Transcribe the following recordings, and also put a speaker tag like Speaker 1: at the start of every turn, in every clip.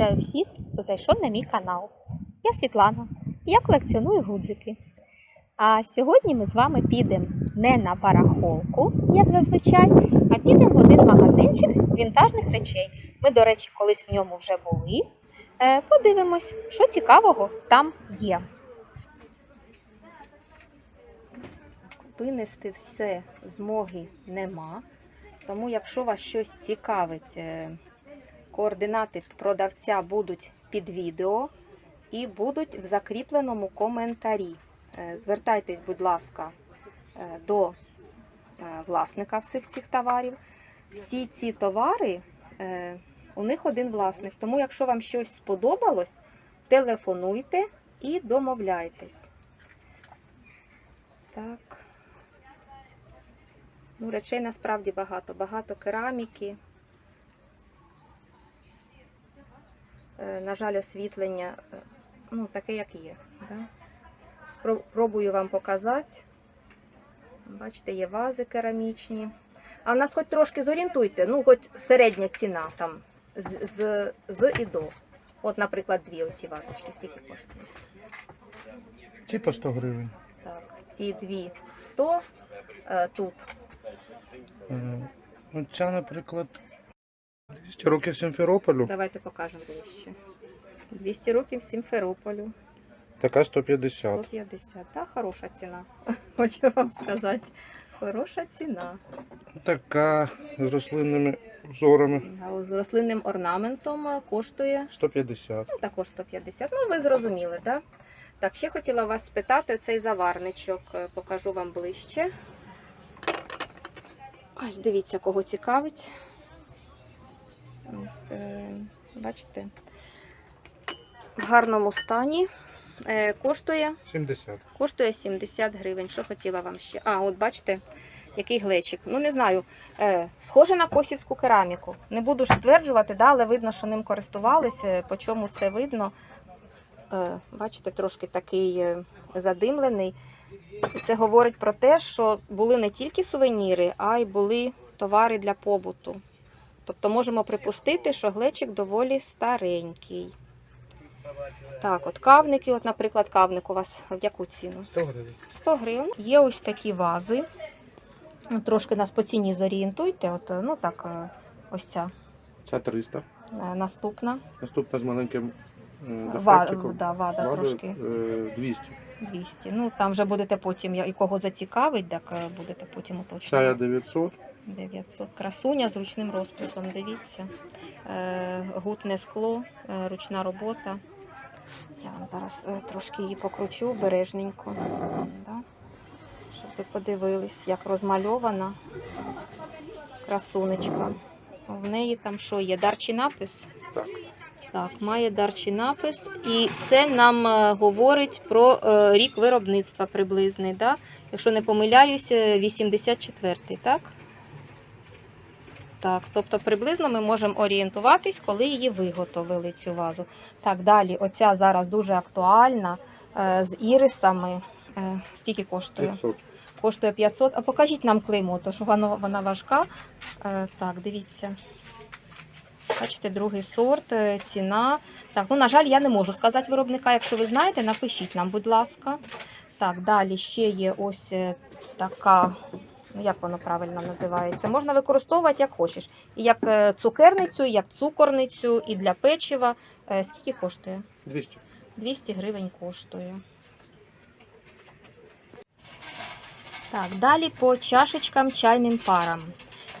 Speaker 1: вітаю всіх, хто зайшов на мій канал. Я Світлана, я колекціоную гудзики. А сьогодні ми з вами підемо не на барахолку, як зазвичай, а підемо в один магазинчик вінтажних речей. Ми, до речі, колись в ньому вже були. Е, Подивимось, що цікавого там є. Винести все змоги нема. Тому, якщо вас щось цікавить, е, координати продавця будуть під відео і будуть в закріпленому коментарі. Е, Звертайтесь, будь ласка, е, до е, власника всіх цих товарів. Всі ці товари у них один власник. Тому, якщо вам щось сподобалось, телефонуйте і домовляйтесь. Так. Ну, речей насправді багато. Багато кераміки. На жаль, освітлення е, ну, таке, як є. Да? Спробую вам показати. Бачите, є вази керамічні. А в нас хоч трошки зорієнтуйте, ну, хоч середня ціна там з, з, з і до. От, наприклад, дві оці вазочки, скільки коштують?
Speaker 2: Ці по 100 гривень.
Speaker 1: Так, ці дві 100, е, тут
Speaker 2: Е, Ну, ця, наприклад, 200 років Сімферополю,
Speaker 1: Давайте покажемо ближче. 200 років Сімферополю,
Speaker 2: така 150.
Speaker 1: 150. Та хороша ціна. Хочу вам сказати. Хороша ціна.
Speaker 2: Така з рослинними узорами
Speaker 1: А з рослинним орнаментом коштує
Speaker 2: 150.
Speaker 1: ну, також 150. Ну, ви зрозуміли, так? Так, ще хотіла вас спитати цей заварничок. е, Покажу вам ближче. Ось дивіться, кого цікавить. Ось, е, бачите, в гарному стані. Е, Коштує
Speaker 2: 70.
Speaker 1: Коштує 70 гривень. Що хотіла вам ще? А, от бачите, який глечик. Ну, не знаю, е, схоже на косівську кераміку. Не буду ж стверджувати, да, але видно, що ним користувалися. По чому це видно? Бачите, трошки такий задимлений. І це говорить про те, що були не тільки сувеніри, а й були товари для побуту. Тобто можемо припустити, що глечик доволі старенький. Так, от кавники, от, наприклад, кавник у вас в яку ціну?
Speaker 2: 100 гривень.
Speaker 1: 100 гривень. Є ось такі вази. Трошки нас по ціні зорієнтуйте. От, ну так, е, ось ця
Speaker 2: Ця 300.
Speaker 1: е, наступна.
Speaker 2: Наступна з маленьким е,
Speaker 1: Ва, да, вада
Speaker 2: Вади,
Speaker 1: трошки
Speaker 2: е, 200.
Speaker 1: 200. Ну, там вже будете потім, я- і кого зацікавить, так будете потім
Speaker 2: Ця
Speaker 1: уточнювати.
Speaker 2: 900.
Speaker 1: 900. Красуня з ручним розписом, дивіться. Е, гутне скло, е, ручна робота. Я вам зараз е, трошки її покручу обережненько. Да? Щоб ви подивились, як розмальована красунечка. В неї там що є? Дарчий напис?
Speaker 2: Так.
Speaker 1: Так, має дарчий напис. І це нам говорить про рік виробництва приблизний. Да? Якщо не помиляюся, 84-й, так? Так, тобто приблизно ми можемо орієнтуватись, коли її виготовили цю вазу. Так, далі, оця зараз дуже актуальна е, з ірисами. Е, скільки коштує?
Speaker 2: 500.
Speaker 1: Коштує 500. А покажіть нам клеймо, тому що вона, вона важка. Е, так, дивіться. Бачите, другий сорт, ціна. Так, ну, на жаль, я не можу сказати виробника. Якщо ви знаєте, напишіть нам, будь ласка. Так, далі ще є ось така, ну як воно правильно називається. Можна використовувати як хочеш. І як е, цукерницю, і як цукорницю, і для печива. Е, Скільки коштує?
Speaker 2: 200.
Speaker 1: 200 гривень коштує. Так, далі по чашечкам чайним парам.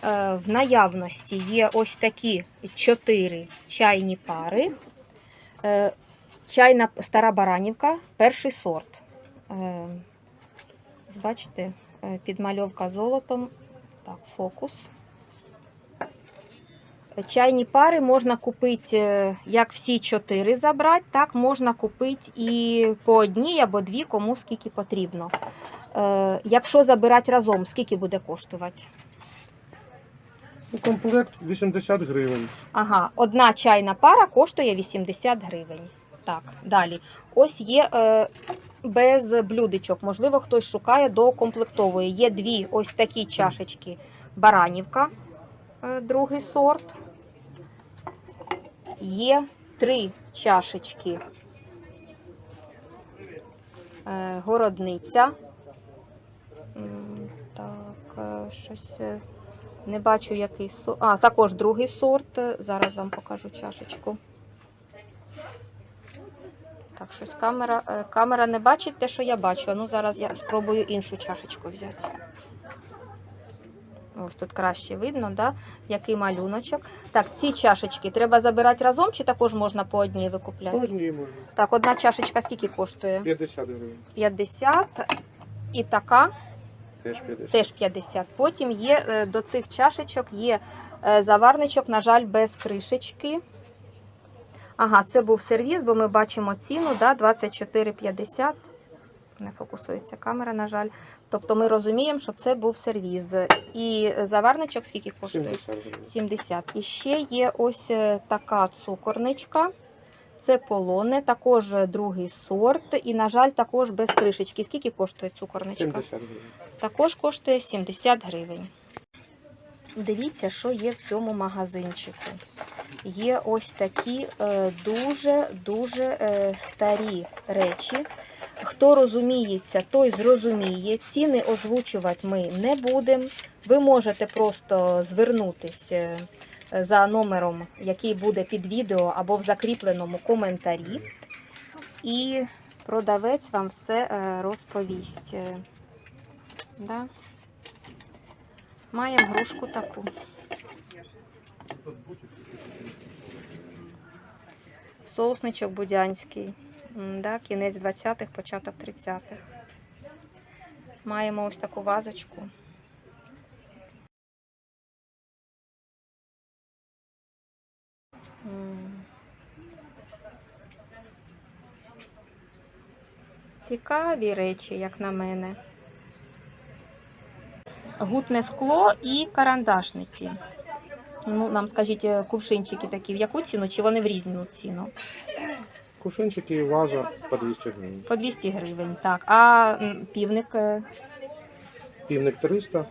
Speaker 1: Е, В наявності є ось такі 4 чайні пари. Чайна стара баранівка, перший сорт. Бачите, підмальовка золотом. Так, фокус. Чайні пари можна купити е, як всі чотири забрати, так можна купити і по одній або дві, кому скільки потрібно. Е, якщо забирати разом, скільки буде коштувати?
Speaker 2: Ну, комплект 80 гривень.
Speaker 1: Ага, одна чайна пара коштує 80 гривень. Так, далі. Ось є е, без блюдечок. Можливо, хтось шукає до комплектової. Є дві ось такі чашечки баранівка, е, другий сорт. Є три чашечки. Е, городниця. Так, е, щось не бачу, який сорт. А, також другий сорт. Зараз вам покажу чашечку. Так, щось камера, е, камера не бачить те, що я бачу. Ну, зараз я спробую іншу чашечку взяти. Ось тут краще видно, да? який малюночок. Так, ці чашечки треба забирати разом, чи також можна по одній викупляти?
Speaker 2: По одній можна.
Speaker 1: Так, одна чашечка скільки коштує?
Speaker 2: 50 гривень.
Speaker 1: 50. І така
Speaker 2: Теж 50.
Speaker 1: теж 50. Потім є е, до цих чашечок є е, заварничок, на жаль, без кришечки. Ага, це був сервіс, бо ми бачимо ціну, да, 24,50. Не фокусується камера, на жаль. Тобто ми розуміємо, що це був сервіз. І заварничок скільки коштує?
Speaker 2: 70 гривень.
Speaker 1: 70. І ще є ось е, така цукорничка. Це полоне, також другий сорт. І, на жаль, також без кришечки. Скільки коштує цукорничка?
Speaker 2: 70 гривень.
Speaker 1: Також коштує 70 гривень. Дивіться, що є в цьому магазинчику. Є ось такі дуже-дуже е, старі речі. Хто розуміється, той зрозуміє. Ціни озвучувати ми не будемо. Ви можете просто звернутися за номером, який буде під відео або в закріпленому коментарі. І продавець вам все е, розповість. Е, Да. Маємо грушку таку. Соусничок будянський. Да, кінець 20-х, початок 30-х. Маємо ось таку вазочку. Цікаві речі, як на мене гутне скло і карандашниці. Ну, нам скажіть, е, кувшинчики такі в яку ціну, чи вони в різну ціну?
Speaker 2: Кувшинчики і ваза по 200 гривень.
Speaker 1: По 200 гривень. Так. А півник, е,
Speaker 2: Півник 300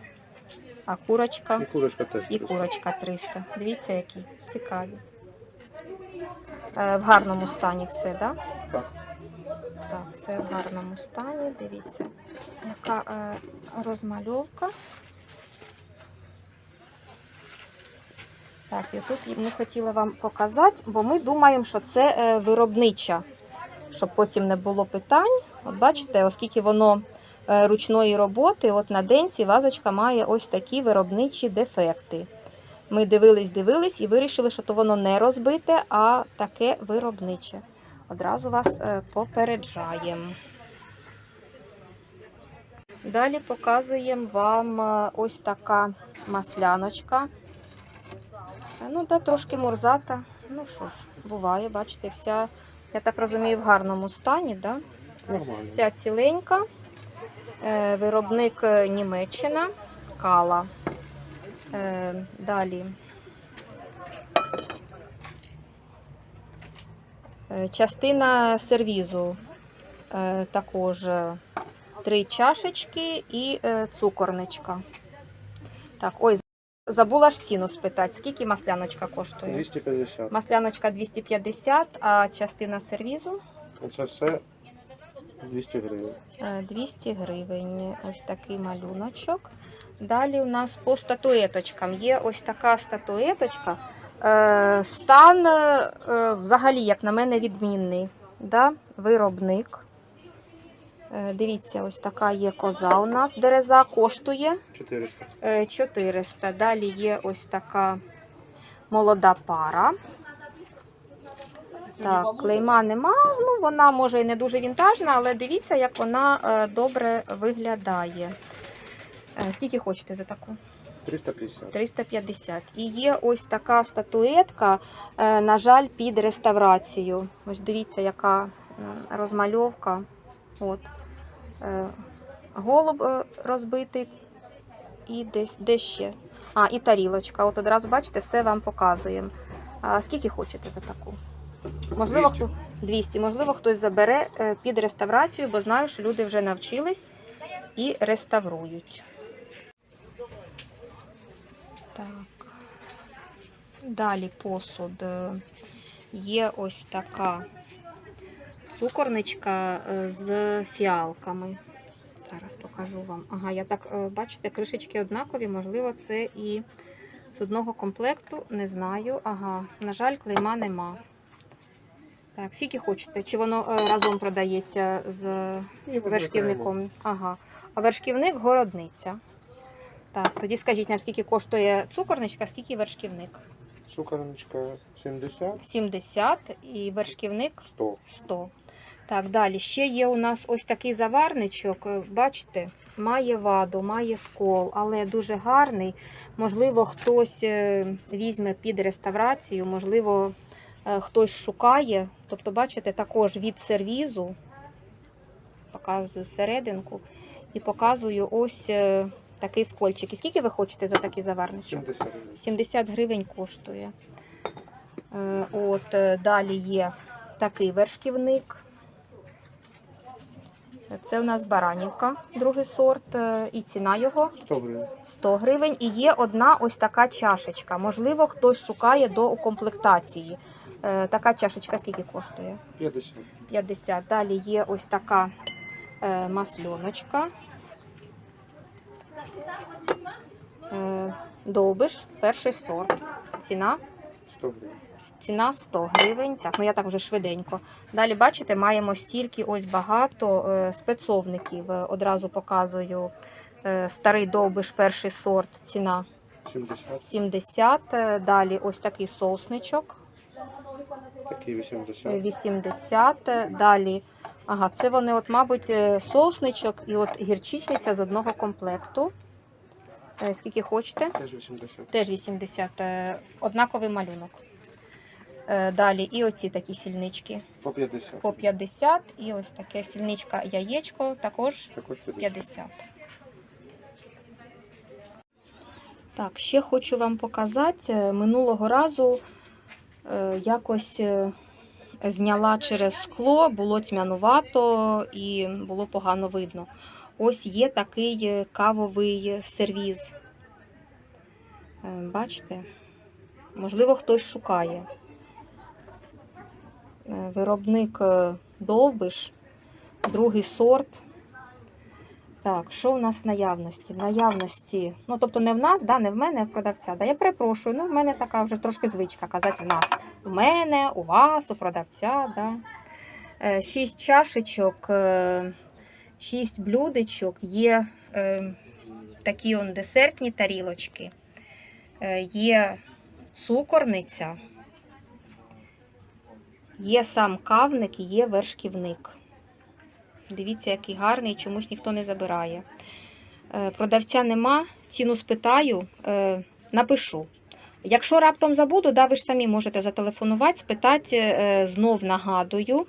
Speaker 1: а курочка
Speaker 2: і курочка теж
Speaker 1: і
Speaker 2: 300.
Speaker 1: курочка 300. Дивіться, які цікаві. Е, В гарному стані все, так? Да?
Speaker 2: Так.
Speaker 1: Так, все в гарному стані. Дивіться, яка розмальовка. Так, і тут ми хотіли вам показати, бо ми думаємо, що це е, виробнича, щоб потім не було питань. От бачите, оскільки воно е, ручної роботи, от на денці вазочка має ось такі виробничі дефекти. Ми дивились, дивились і вирішили, що то воно не розбите, а таке виробниче. Одразу вас е, попереджаємо. Далі показуємо вам ось така масляночка. Е, Ну, да, трошки мурзата. Ну що ж, буває, бачите, вся, я так розумію, в гарному стані, да?
Speaker 2: Нормально.
Speaker 1: Вся ціленька. Е, Виробник е, Німеччина, кала. Далі. Частина сервізу також три чашечки і цукорничка. Так, ой, забула ж ціну спитати, скільки масляночка коштує?
Speaker 2: 250.
Speaker 1: Масляночка 250, а частина сервізу
Speaker 2: Оце все 200 гривень.
Speaker 1: Е, 200 гривень. Ось такий малюночок. Далі у нас по статуеточкам. Є ось така статуеточка. Е, Стан е, взагалі, як на мене, відмінний. Да? Виробник. Е, Дивіться, ось така є коза у нас. Дереза коштує
Speaker 2: 400.
Speaker 1: е, 400. Далі є ось така молода пара. Так, клейма нема. Ну, вона може і не дуже вінтажна, але дивіться, як вона е, добре виглядає. Е, Скільки хочете за таку?
Speaker 2: 350.
Speaker 1: 350. І є ось така статуетка, е, на жаль, під реставрацію. Ось дивіться, яка розмальовка. От. Е, Голуб е, розбитий. І десь де ще. А, і тарілочка. От одразу бачите, все вам показуємо. А скільки хочете за таку? Можливо,
Speaker 2: 200.
Speaker 1: хто 200. Можливо, хтось забере е, під реставрацію, бо знаю, що люди вже навчились і реставрують. Так. Далі посуд. Є ось така цукорничка е, з фіалками. Зараз покажу вам. Ага, я так, е, бачите, кришечки однакові, можливо, це і з одного комплекту, не знаю. Ага, на жаль, клейма нема. Так, скільки хочете? Чи воно е, разом продається з вершківником? Ага. А вершківник городниця. Так, тоді скажіть нам, скільки коштує цукорничка, скільки вершківник?
Speaker 2: Цукорничка 70,
Speaker 1: 70 і вершківник
Speaker 2: 100.
Speaker 1: 100. Так, далі. Ще є у нас ось такий заварничок. е, Бачите, має ваду, має скол, але дуже гарний. Можливо, хтось е, візьме під реставрацію, можливо, е, хтось шукає. Тобто, бачите, також від сервізу. Показую серединку і показую ось такий скольчик. І скільки ви хочете за такий заварничок?
Speaker 2: 70 гривень.
Speaker 1: 70 гривень коштує. От далі є такий вершківник. Це у нас баранівка, другий сорт, е, і ціна його
Speaker 2: 100 гривень.
Speaker 1: 100 гривень. І є одна ось така чашечка. Можливо, хтось шукає до укомплектації. Е, Така чашечка скільки коштує?
Speaker 2: 50.
Speaker 1: 50. Далі є ось така е, масльоночка. Довбиш, перший сорт. Ціна
Speaker 2: 100 гривень.
Speaker 1: Ціна 100 гривень. Так, ну я так вже швиденько. Далі, бачите, маємо стільки ось багато е, спецовників. Е, Одразу показую е, старий довбиш, перший сорт, ціна
Speaker 2: 70.
Speaker 1: 70. Е, Далі ось такий соусничок
Speaker 2: Такий 80.
Speaker 1: е, 80. Е, Далі, ага, це вони, от, мабуть, соусничок і от гірчичниця з одного комплекту. Скільки хочете?
Speaker 2: Теж 80.
Speaker 1: Теж 80. е, Однаковий малюнок. Е, Далі і оці такі сільнички
Speaker 2: По 50.
Speaker 1: по 50. І ось таке сільничка яєчко також
Speaker 2: Також 50.
Speaker 1: 50. Так, ще хочу вам показати. е, Минулого разу е, якось зняла через скло, було тьмянувато і було погано видно. Ось є такий кавовий сервіз. Бачите? Можливо, хтось шукає. Е, Виробник е, Довбиш, другий сорт. Так, що у нас в наявності? В наявності, ну тобто не в нас, да, не в мене, а в продавця. Да, я перепрошую, ну в мене така вже трошки звичка казати в нас. У мене, у вас, у продавця. Да. Е, Шість чашечок, шість блюдечок, є такі он десертні тарілочки, є цукорниця, є сам кавник і є вершківник. Дивіться, який гарний, чомусь ніхто не забирає. Е, Продавця нема, ціну спитаю, е, напишу. Якщо раптом забуду, да, ви ж самі можете зателефонувати, спитати, е, знов нагадую.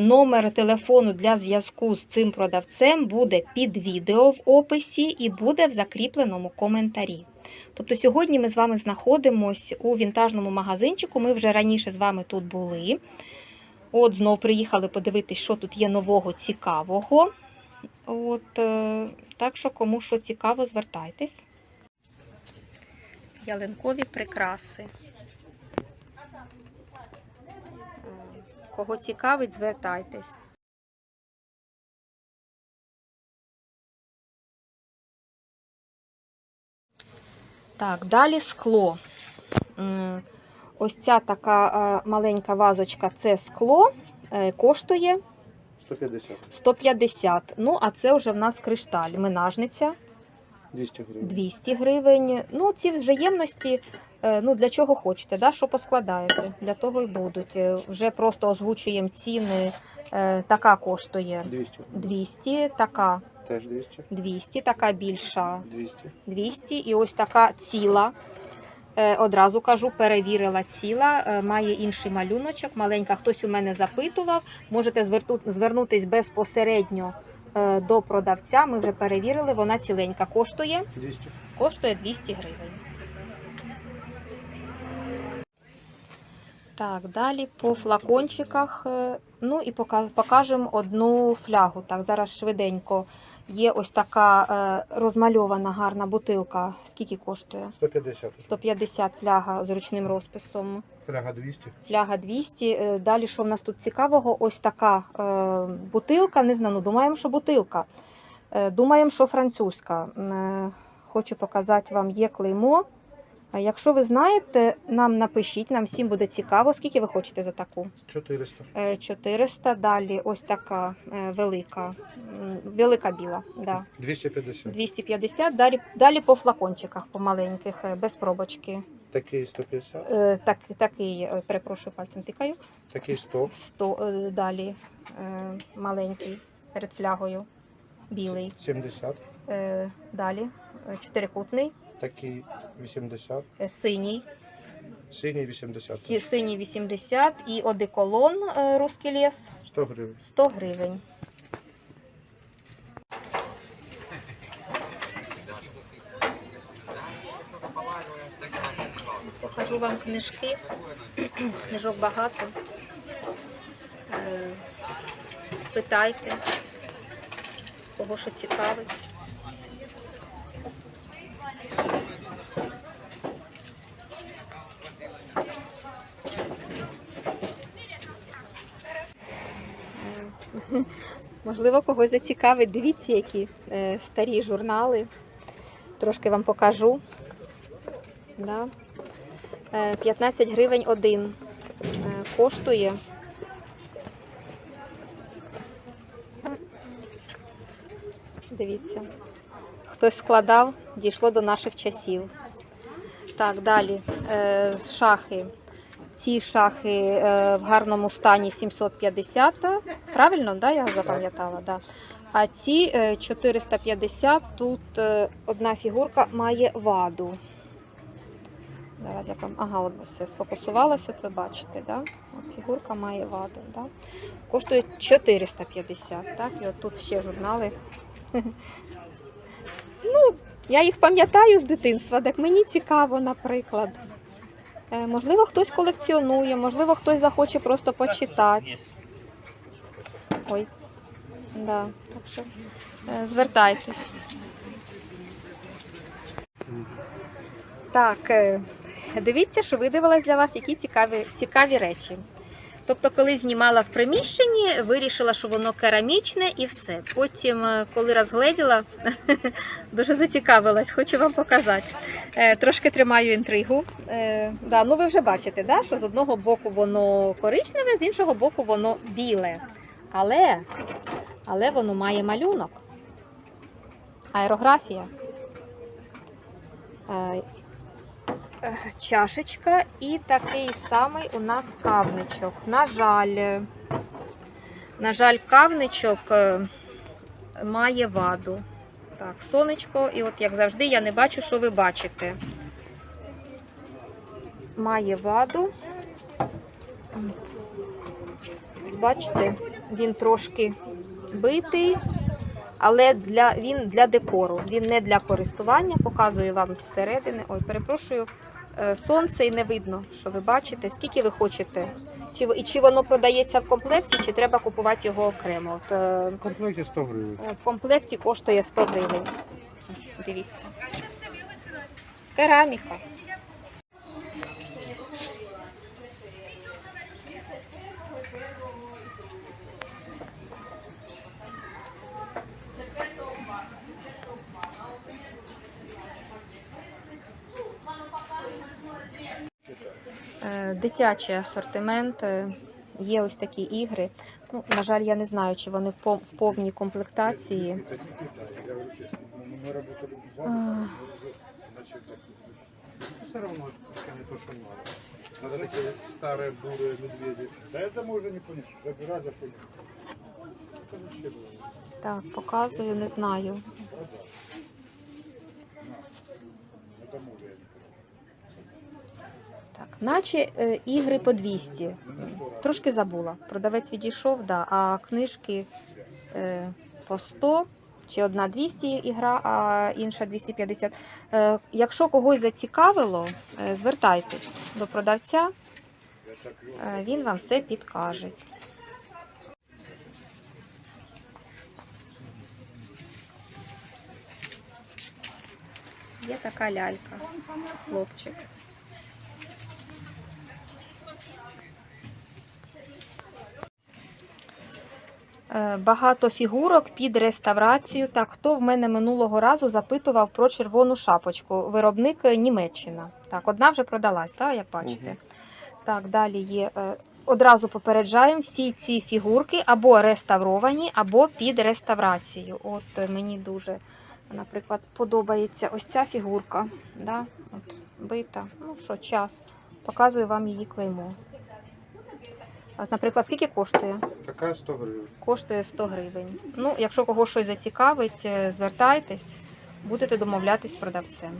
Speaker 1: Номер телефону для зв'язку з цим продавцем буде під відео в описі і буде в закріпленому коментарі. Тобто сьогодні ми з вами знаходимося у вінтажному магазинчику. Ми вже раніше з вами тут були. От знов приїхали подивитись, що тут є нового цікавого. От, е, так що, кому що цікаво, звертайтесь. Ялинкові прикраси. Кого цікавить, звертайтесь. Так, далі скло. Ось ця така е, маленька вазочка це скло, е, коштує
Speaker 2: 150.
Speaker 1: 150. Ну, а це вже в нас кришталь, минажниця
Speaker 2: 200 гривень.
Speaker 1: 200 гривень. Ну, ці вже ємності, е, ну, для чого хочете, да, що поскладаєте, для того і будуть. Вже просто озвучуємо ціни. Така коштує
Speaker 2: 200.
Speaker 1: 200, така
Speaker 2: Теж 200.
Speaker 1: 200, така більша
Speaker 2: 200.
Speaker 1: 200 і ось така ціла. Е, Одразу кажу, перевірила ціла, е, має інший малюночок. Маленька, хтось у мене запитував. Можете звернутись безпосередньо е, до продавця. Ми вже перевірили, вона ціленька. Коштує,
Speaker 2: 200.
Speaker 1: коштує 200 гривень. Так, далі по флакончиках. Ну і покажемо одну флягу. Так, зараз швиденько. Є ось така е, розмальована гарна бутилка. Скільки коштує?
Speaker 2: 150.
Speaker 1: 150 фляга з ручним розписом.
Speaker 2: Фляга 200.
Speaker 1: Фляга 200. Е, Далі, що в нас тут цікавого? Ось така е, бутилка. Не знаю, ну думаємо, що бутилка. Думаємо, що французька. Хочу показати вам є клеймо. Якщо ви знаєте, нам напишіть, нам всім буде цікаво. Скільки ви хочете за таку?
Speaker 2: 400.
Speaker 1: Е, 400. Далі ось така е, велика, велика біла. Да.
Speaker 2: 250.
Speaker 1: 250. Далі, далі по флакончиках, по маленьких, е, без пробочки.
Speaker 2: Такий 150.
Speaker 1: Е, Так, такий, е, перепрошую, пальцем тикаю.
Speaker 2: Такий 100.
Speaker 1: 100, е, далі е, маленький перед флягою, білий.
Speaker 2: 70.
Speaker 1: Е, Далі е, чотирикутний,
Speaker 2: Такий 80.
Speaker 1: е, синій,
Speaker 2: Синій 80.
Speaker 1: сі- синій 80 і одеколон е, русський ліс
Speaker 2: 100 гривень.
Speaker 1: 100 гривень. Покажу вам книжки. Книжок багато. Е, Питайте, кого що цікавить. Е, Можливо, когось зацікавить. Дивіться, які е, старі журнали. Трошки вам покажу. Да. Е, 15 гривень один е, коштує. Дивіться. Хтось складав, дійшло до наших часів. Так, далі. Е, шахи. Ці шахи е, в гарному стані 750. Правильно, да, я запам'ятала? Да. А ці е, 450. Тут е, одна фігурка має ваду. Зараз я вам. Ага, от все сфокусувалося, от ви бачите, да? От фігурка має ваду. Да? Коштує 450. Так? І от тут ще журнали. Ну, я їх пам'ятаю з дитинства, так мені цікаво, наприклад. Е, Можливо, хтось колекціонує, можливо, хтось захоче просто почитати. Ой. Да, так що е, звертайтесь. Так, е, дивіться, що видивилась для вас які цікаві, цікаві речі. Тобто, коли знімала в приміщенні, вирішила, що воно керамічне і все. Потім, е, коли розгледіла, дуже зацікавилась, хочу вам показати. Е, Трошки тримаю інтригу. Е, Да, ну ви вже бачите, да, що з одного боку воно коричневе, з іншого боку воно біле. Але, але воно має малюнок. Аерографія. Чашечка і такий самий у нас кавничок. На жаль, на жаль, кавничок е, має ваду. Так, сонечко, і от як завжди, я не бачу, що ви бачите. Має ваду. От. Бачите, він трошки битий, але для, він для декору. Він не для користування. Показую вам зсередини. Ой, перепрошую, сонце і не видно, що ви бачите. Скільки ви хочете? Чи, і чи воно продається в комплекті, чи треба купувати його окремо? От, е,
Speaker 2: В комплекті 100 гривень.
Speaker 1: в комплекті коштує 100 гривень. Ось, дивіться. Кераміка. Е, Дитячий асортимент. е, Є ось такі ігри. Ну, на жаль, я не знаю, чи вони в пов- в повній комплектації. А,
Speaker 2: Все равно это не то, что надо. Надо такие старые бурые медведи. Да это можно не понять. Забирай за что Это вообще было.
Speaker 1: Так, показую, не знаю. Наче е, ігри по 200. Трошки забула. Продавець відійшов, да, а книжки е, по 100. Чи одна 200 ігра, а інша 250. Е, якщо когось зацікавило, звертайтесь до продавця, він вам все підкаже. Є така лялька, хлопчик. Багато фігурок під реставрацію. Так, хто в мене минулого разу запитував про червону шапочку? Виробник е, Німеччина. Так, одна вже продалась, так, як бачите.
Speaker 3: Мгм.
Speaker 1: Так, далі є. е, Одразу попереджаємо, всі ці фігурки або реставровані, або під реставрацію. От е, мені дуже, наприклад, подобається ось ця фігурка. Да? От, бита. Ну що, час. Показую вам її клеймо. От, наприклад, скільки коштує?
Speaker 2: Така 100 гривень.
Speaker 1: коштує 100 гривень. Ну, якщо когось щось зацікавить, е, звертайтесь, будете домовлятись з продавцем.